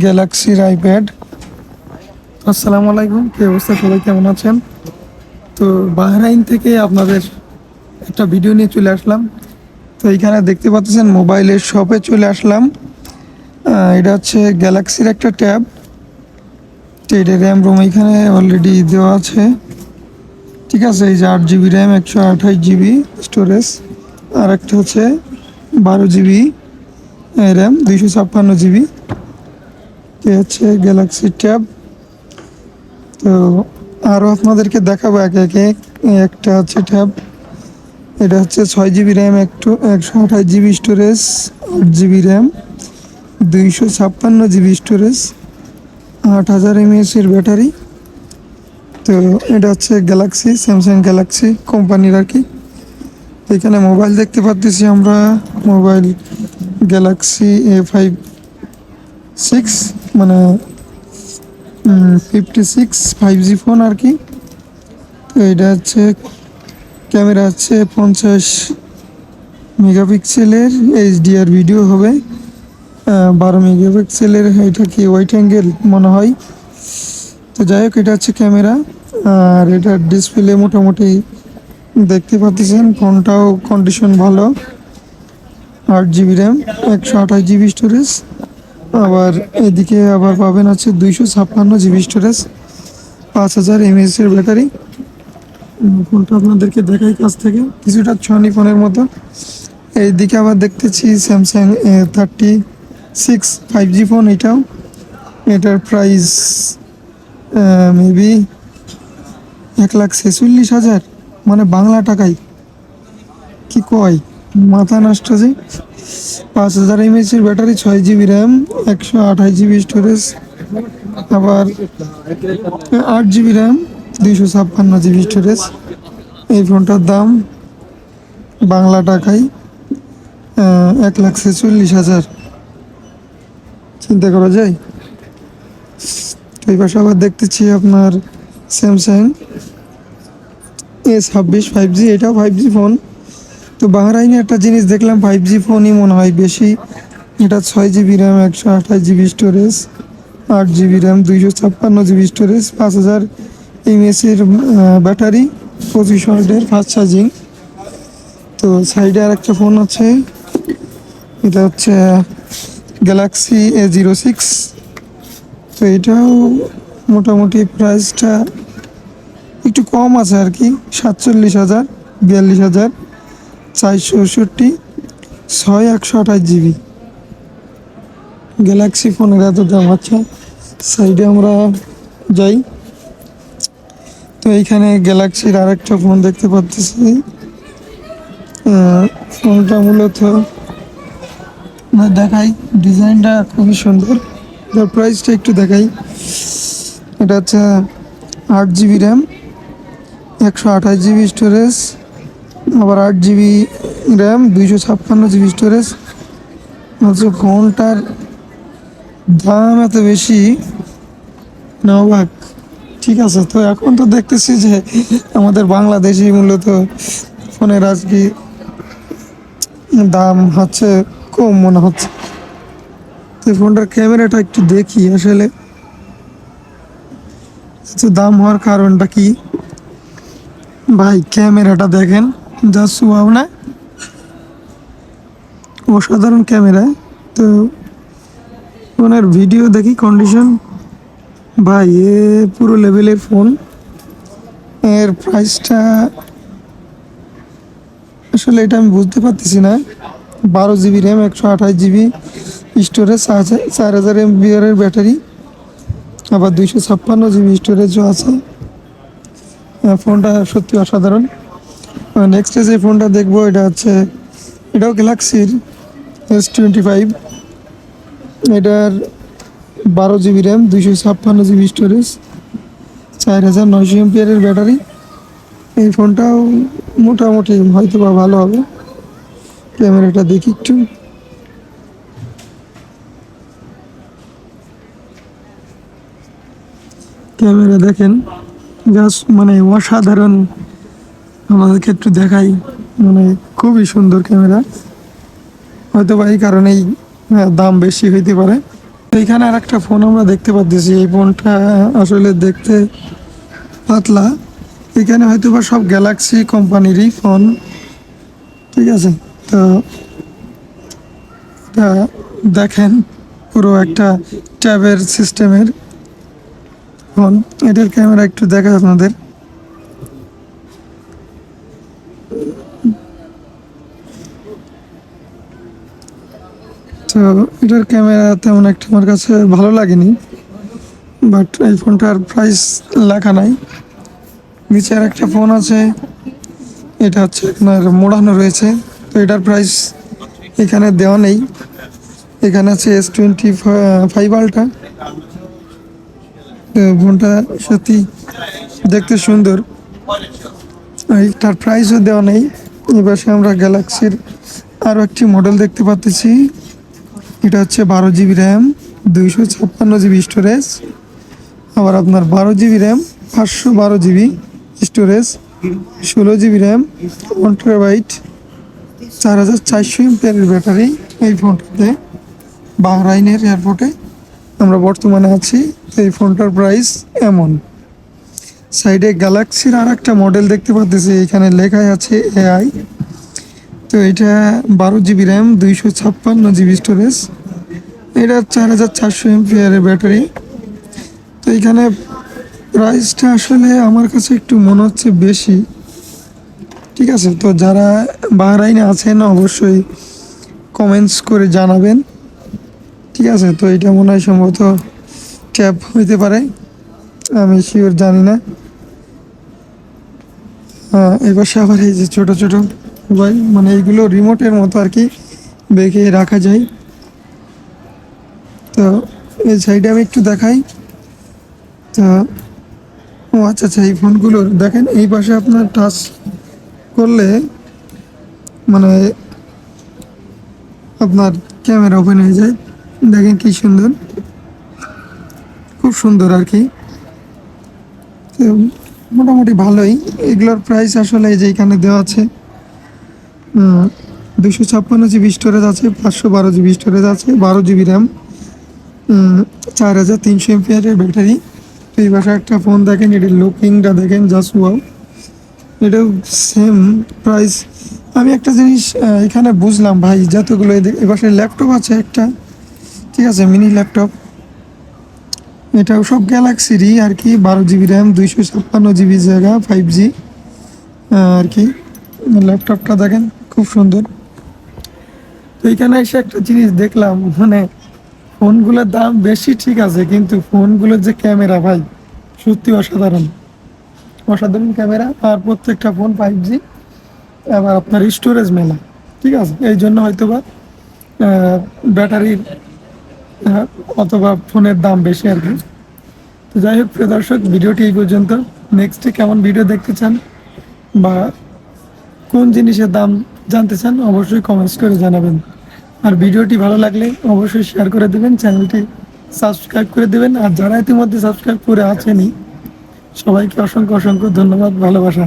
গ্যালাক্সির আইপ্যাড আসসালামু আলাইকুম, কি অবস্থা? সবাই কেমন আছেন? তো বাহরাইন থেকে আপনাদের একটা ভিডিও নিয়ে চলে আসলাম। তো এইখানে দেখতে পাচ্ছেন মোবাইলের শপে চলে আসলাম। এটা হচ্ছে গ্যালাক্সির একটা ট্যাব। তো এটা র্যাম রোম এইখানে অলরেডি দেওয়া আছে। ঠিক আছে, এই যে আট জিবি র্যাম, একশো আঠাশ জিবি স্টোরেজ আর একটা হচ্ছে বারো জিবি র্যাম, দুইশো ছাপ্পান্ন জিবি। এ হচ্ছে গ্যালাক্সি ট্যাব তো আরও আপনাদেরকে দেখাবো একে একে। একটা হচ্ছে ট্যাব এটা হচ্ছে ছয় জিবি র্যাম একটু একশো আঠাশ জিবি স্টোরেজ আট জিবি র্যাম দুইশো ছাপ্পান্ন জিবি স্টোরেজ আট হাজার এমএএসের ব্যাটারি। তো এটা হচ্ছে গ্যালাক্সি স্যামসাং গ্যালাক্সি কোম্পানির আর কি। এখানে মোবাইল দেখতে পাচ্ছি আমরা। Mobile Galaxy A five six মানে fifty six five G phone আর কি। তো এটা হচ্ছে, ক্যামেরা হচ্ছে পঞ্চাশ মেগাপিক্সেলের এইচডিআর ভিডিও হবে। বারো মেগাপিক্সেলের এটা কি ওয়াইট অ্যাঙ্গেল মনে হয়। তো যাই হোক, এটা হচ্ছে ক্যামেরা। আর এটার ডিসপ্লে মোটামুটি দেখতে পাচ্ছেন, ফোনটাও কন্ডিশন ভালো। আট জিবি র্যাম একশো আঠাশ জিবি স্টোরেজ আবার এদিকে আবার পাবেন আছে দুইশো ছাপ্পান্ন জিবি স্টোরেজ, পাঁচ হাজার এমএএস এর ব্যাটারি। ফোনটা আপনাদেরকে দেখাই কাছ থেকে। কিছুটা ছনি ফোনের মতো। এইদিকে আবার দেখতেছি Samsung thirty six five G phone এটাও। এটার প্রাইস মেবি এক লাখ ছেচল্লিশ হাজার। মানে বাংলা টাকায়। কি কয়? মাথা নষ্ট যে পাঁচ হাজার এমএচের ব্যাটারি, ছয় জিবি র্যাম একশো আঠাশ জিবি স্টোরেজ আবার আট জিবি র্যাম দুইশো ছাপ্পান্ন জিবি স্টোরেজ এই ফোনটার দাম বাংলা টাকায় এক লাখ ছেচল্লিশ হাজার। চিন্তা করা যায়? এই পাশে আবার দেখতেছি আপনার স্যামসাং এ ছাব্বিশ ফাইভ জি এটাও ফাইভ জি ফোন তো বাহরাইনে একটা জিনিস দেখলাম ফাইভ জি ফোনই মনে হয় বেশি। এটা ছয় জিবি র্যাম একশো আঠাশ জিবি স্টোরেজ আট জিবি র্যাম দুইশো ছাপ্পান্ন জিবি স্টোরেজ পাঁচ হাজার এমএসের ব্যাটারি পঁচিশ ওয়াটের ফাস্ট চার্জিং তো সাইডে আর একটা ফোন আছে, এটা হচ্ছে গ্যালাক্সি এ জিরো সিক্স তো এটাও মোটামুটি প্রাইসটা একটু কম আছে আর কি, সাতচল্লিশ হাজার, বিয়াল্লিশ হাজার। চারশো ষষট্টি ছয় একশো আঠাশ জিবি। গ্যালাক্সি ফোনের এত দাম আচ্ছা সাইডে আমরা যাই। তো এইখানে গ্যালাক্সির আরেকটা ফোন দেখতে পাচ্ছি ফোনটা মূলত না দেখাই। ডিজাইনটা খুবই সুন্দর। এটার প্রাইসটা একটু দেখাই। এটা হচ্ছে আট জিবি র্যাম, একশো আঠাশ জিবি স্টোরেজ আবার আট জিবি র্যাম দুইশো ছাপ্পান্ন জিবি স্টোরেজ আচ্ছা ফোনটার দাম এত বেশি? না অবাক ঠিক আছে, তো এখন তো দেখতেছি যে আমাদের বাংলাদেশি মূলত ফোনের আজকে দাম হচ্ছে কম মনে হচ্ছে। তো ফোনটার ক্যামেরাটা একটু দেখি আসলে। দাম হওয়ার কারণটা কি? ভাই, ক্যামেরাটা দেখেন। যা সুহাব না অসাধারণ ক্যামেরা তো ওনার ভিডিও দেখি কন্ডিশন ভাই, এ পুরো লেভেলের ফোন এর প্রাইসটা আসলে এটা আমি বুঝতে পারতেছি না। বারো জিবি র্যাম একশো আঠাশ জিবি স্টোরেজ চার হাজার এম এর ব্যাটারি আবার দুইশো ছাপ্পান্ন জিবি স্টোরেজও আছে। ফোনটা সত্যি অসাধারণ। নেক্সট যে ফোনটা দেখব, এটা হচ্ছে, এটাও গ্যালাক্সির এস টোয়েন্টি ফাইভ এটার বারো জিবি র্যাম দুইশো ছাপ্পান্ন জিবি স্টোরেজ চার হাজার নয়শো এমপিয়ারের ব্যাটারি এই ফোনটাও মোটামুটি হয়তো বা ভালো হবে। ক্যামেরাটা দেখি একটু। ক্যামেরা দেখেন জাস্ট মানে অসাধারণ আমাদেরকে একটু দেখাই। মানে খুবই সুন্দর ক্যামেরা। হয়তো বা এই কারণেই দাম বেশি হইতে পারে। এইখানে আর একটা ফোন আমরা দেখতে পাচ্ছি এই ফোনটা আসলে দেখতে পাতলা। এখানে হয়তো বা সব গ্যালাক্সি কোম্পানিরই ফোন। ঠিক আছে? তো দেখেন, পুরো একটা ট্যাবের সিস্টেমের ফোন। এটার ক্যামেরা একটু দেখা আপনাদের। তো এটার ক্যামেরা তেমন একটা আমার কাছে ভালো লাগেনি বাট এই ফোনটার প্রাইস লেখা নাই। নিচে আর একটা ফোন আছে, এটা হচ্ছে আপনার মোড়ানো রয়েছে, তো এটার প্রাইস এখানে দেওয়া নেই। এখানে আছে এস টোয়েন্টি ফাইভ আলটা ফোনটা সত্যি দেখতে সুন্দর। এইটার প্রাইসও দেওয়া নেই। এবার আমরা গ্যালাক্সির আরও একটি মডেল দেখতে পাচ্ছি। এটা হচ্ছে বারো জিবি র্যাম দুইশো ছাপ্পান্ন জিবি স্টোরেজ আবার আপনার বারো জিবি র্যাম পাঁচশো বারো জিবি স্টোরেজ ষোলো জিবি র্যাম ওয়ান টেরাবাইট চার হাজার চারশো এমপিয়ারের ব্যাটারি এই ফোনটাতে বাহরাইনের এয়ারপোর্টে আমরা বর্তমানে আছি। এই ফোনটার প্রাইস এমন। সাইডে গ্যালাক্সির আর একটা মডেল দেখতে পাচ্ছি এখানে লেখাই আছে এআই তো এটা বারো জিবি র্যাম, দুইশো ছাপ্পান্ন জিবি স্টোরেজ। এটা চার হাজার চারশো এমপিয়ারের ব্যাটারি। তো এখানে প্রাইসটা আসলে আমার কাছে একটু মনে হচ্ছে বেশি। ঠিক আছে, তো যারা বাহরাইনে আছেন অবশ্যই কমেন্টস করে জানাবেন। ঠিক আছে, তো এটা মনে হয় সম্ভবত ট্যাব হইতে পারে। আমি শিওর জানি না। পাশে আবার এই যে ছোটো ছোটো মোবাইল মানে এইগুলো রিমোটের মতো আর কি বেঁকে রাখা যায়। তো এই সাইডে আমি একটু দেখাই। তো, ও আচ্ছা আচ্ছা এই ফোনগুলোর দেখেন, এই পাশে আপনার টাচ করলে মানে আপনার ক্যামেরা ওপেন হয়ে যায়। দেখেন কি সুন্দর। খুব সুন্দর আর কি। মোটামুটি ভালোই। এগুলোর প্রাইস আসলে এই যে এখানে দেওয়া আছে দুশো ছাপ্পান্ন জিবি স্টোরেজ আছে, পাঁচশো বারো জিবি স্টোরেজ আছে, বারো জিবি র্যাম চার হাজার তিনশো এমপিআরের ব্যাটারি এই বাসায় একটা ফোন দেখেন এটির লুকিংটা দেখেন জাস্ট ওয়াও এটাও সেম প্রাইস আমি একটা জিনিস এখানে বুঝলাম ভাই, যতগুলো এ বাসায় ল্যাপটপ আছে একটা, ঠিক আছে মিনি ল্যাপটপ এটাও সব গ্যালাক্সিরই আর কি, বারো জিবি র্যাম দুইশো ছাপ্পান্ন জিবি জায়গা ফাইভ জি আর কি। ল্যাপটপটা দেখেন, খুব সুন্দর। তো এখানে এসে একটা জিনিস দেখলাম মানে ফোনগুলোর দাম বেশি ঠিক আছে, কিন্তু ফোনগুলোর যে ক্যামেরা, ভাই, সত্যি অসাধারণ। অসাধারণ ক্যামেরা, আর প্রত্যেকটা ফোন ফাইভ জি আবার আপনার স্টোরেজ মেলা, ঠিক আছে? এই জন্য হয়তো বা ব্যাটারির অথবা ফোনের দাম বেশি আর কি। তো যাই হোক, প্রিয় দর্শক, ভিডিওটি এই পর্যন্ত। নেক্সটে কেমন ভিডিও দেখতে চান বা কোন জিনিসের দাম জানতে চান, অবশ্যই কমেন্টস করে জানাবেন। আর ভিডিওটি ভালো লাগলে অবশ্যই শেয়ার করে দেবেন চ্যানেলটি সাবস্ক্রাইব করে দেবেন। আর যারা ইতিমধ্যে সাবস্ক্রাইব করে আছেনই, সবাইকে অসংখ্য অসংখ্য ধন্যবাদ, ভালোবাসা।